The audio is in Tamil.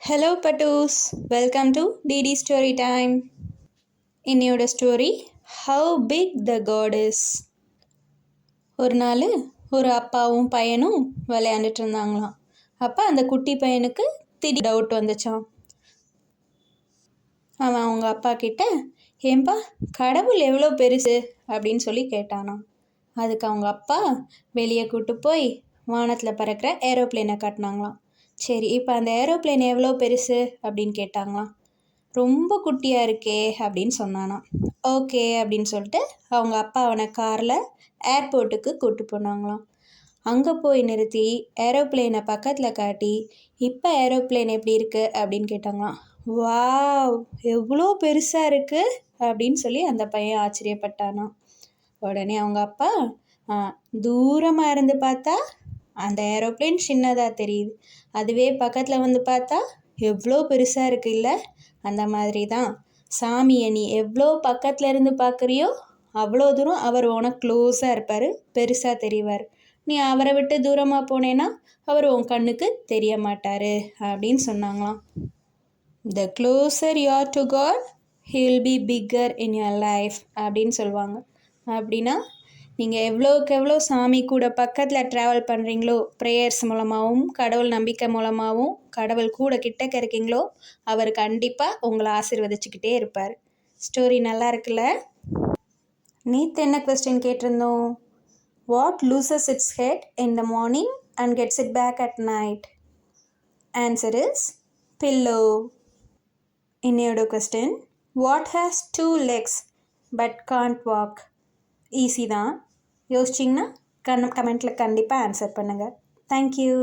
Hello பட்டூஸ் welcome to D D story time இன்னையோட story how big the God is ஒரு நாள் ஒரு அப்பாவும் பையனும் விளையாண்டுட்டு இருந்தாங்களாம். அப்போ அந்த குட்டி பையனுக்கு திடீர் டவுட் வந்துச்சான் அவன் அவங்க அப்பா கிட்ட ஏன்பா கடவுள் எவ்வளோ பெருசு? அப்படின்னு சொல்லி கேட்டானான் அதுக்கு அவங்க அப்பா வெளியே கூட்டு போய் வானத்தில் பறக்கிற ஏரோப்ளேனை காட்டினாங்களாம். சரி இப்போ அந்த ஏரோப்ளேன் எவ்வளோ பெருசு? அப்படின்னு கேட்டாங்களாம். ரொம்ப குட்டியாக இருக்கே அப்படின்னு சொன்னானாம். ஓகே அப்படின்னு சொல்லிட்டு அவங்க அப்பா அவனை காரில் ஏர்போர்ட்டுக்கு கூப்பிட்டு போனாங்களாம். அங்கே போய் நிறுத்தி ஏரோப்ளேனை பக்கத்தில் காட்டி இப்போ ஏரோப்ளேன் எப்படி இருக்குது அப்படின்னு கேட்டாங்களாம். வாவ் எவ்வளோ பெருசாக இருக்குது அப்படின்னு சொல்லி அந்த பையன் ஆச்சரியப்பட்டானாம். உடனே அவங்க அப்பா தூரமாக இருந்து பார்த்தா அந்த ஏரோப்ளேன் சின்னதாக தெரியுது. அதுவே பக்கத்தில் வந்து பார்த்தா எவ்வளோ பெருசாக இருக்கு இல்லை? அந்த மாதிரி தான் சாமியை நீ எவ்வளோ பக்கத்தில் இருந்து பார்க்குறியோ அவ்வளோ தூரம் அவர் உனக்கு க்ளோஸாக இருப்பார் பெருசாக தெரிவார். நீ அவரை விட்டு தூரமாக போனேன்னா அவர் உன் கண்ணுக்கு தெரிய மாட்டார் அப்படின்னு சொன்னாங்களாம். The closer you're to god he will be bigger in your life அப்படின்னு சொல்லுவாங்க. அப்படின்னா நீங்கள் எவ்வளோக்கு எவ்வளோ சாமி கூட பக்கத்தில் ட்ராவல் பண்ணுறீங்களோ ப்ரேயர்ஸ் மூலமாகவும் கடவுள் நம்பிக்கை மூலமாகவும் கடவுள் கூட கிட்டக்க இருக்கீங்களோ அவர் கண்டிப்பாக உங்களை ஆசிர்வதிச்சுக்கிட்டே இருப்பார். ஸ்டோரி நல்லா இருக்குல்ல? நேற்று என்ன கொஸ்டின் கேட்டிருந்தோம்? What loses its head in the morning and gets it back at night answer is pillow இன்னையோட question what has two legs but can't walk easy தான். யோசிச்சிங்கன்னா கண் கமெண்ட்டில் கண்டிப்பாக ஆன்சர் பண்ணுங்கள் தேங்க்யூ